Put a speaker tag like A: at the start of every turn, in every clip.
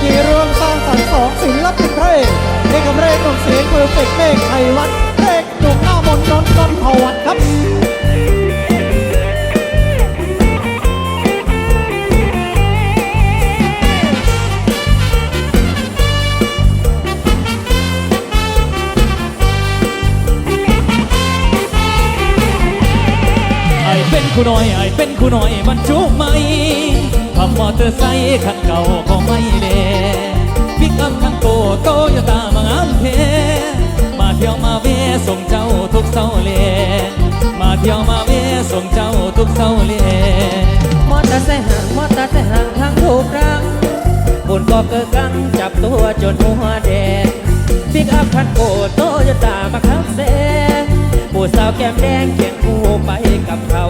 A: ทีรวมสร้างสรรค์สองศิลปินเพลงเอกเพลงหนุ่มเสียงเพอร์เฟกต์เมฆชัยวัฒน์เพลงหนุ่มหน้ามนต์นนท์นนทวัฒน์ครับ
B: ไอเป็นคู่น้อยไอเป็นคู่น้อยมันจุกไหมขับมอเตอร์ไซค์คันเก่าก็ไม่เล โตโยต้ามางามเทมาเที่ยวมาเวส่งเจ้าทุกเสาร์เลมาเที่ยวมาเวส่งเจ้าทุกเสาร์เล
C: มอเตอร์ไซค์ห่างมอเตอร์ไซค์ห่างทางถูกรังบุญก็เกิดกังจับตัวจนหัวแดงปิกอัพคันโกโตโยต้ามาขับแซงผู้สาวแก้มแดงเคียงคู่ไปกับเขา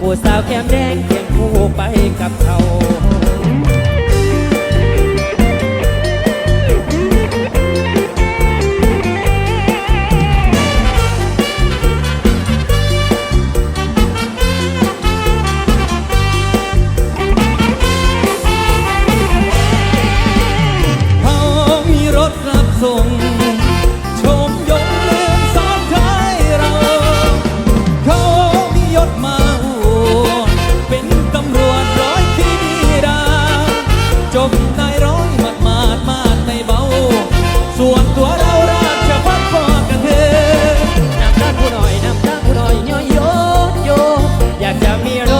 C: ผู้สาวแก้มแดงเคียงคู่ไปกับเขา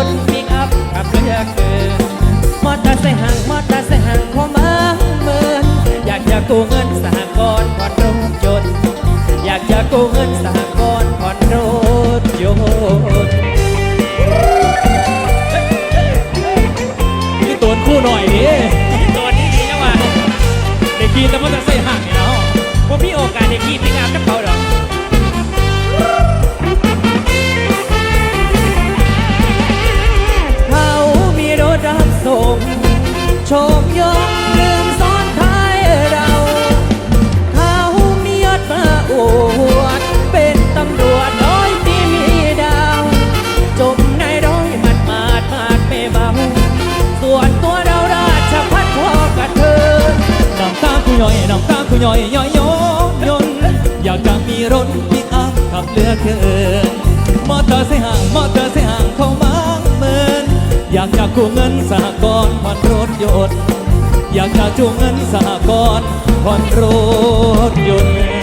B: ถปิกอั
C: พขับเรือเกินมอเตอร์ไซค์ห่างมอเตอร์ไซค์ห่างพอบางเมินอยากจะกู้เงินสหกรณ์ผ่อนรถยนต์อยากจะกู้เงินสหกรณ์ผ่อนรถยนต์
B: นี่ตัวคู่หน่อยดิ
C: ตัวนี้ดีนะว่ะ
B: เด็กกีแต่มันจะใส่ห่างเนี่ย
C: ส่วนตัวเราราชพัฒพอกับเธอ
B: น้ำตาคู่ย่อยน้ำตาคู่ย่อยย่อยยยนอยากจะมีรถปิกอัพขับเหลือเกินมอเตอร์ไซค์ห่างมอเตอร์ไซค์ห่างเข้ามาเมินอยากจะกู้เงินสหกรณ์ผ่อนรถยนต์อยากจะจูงเงินสหกรณ์ผ่อนรถยนต์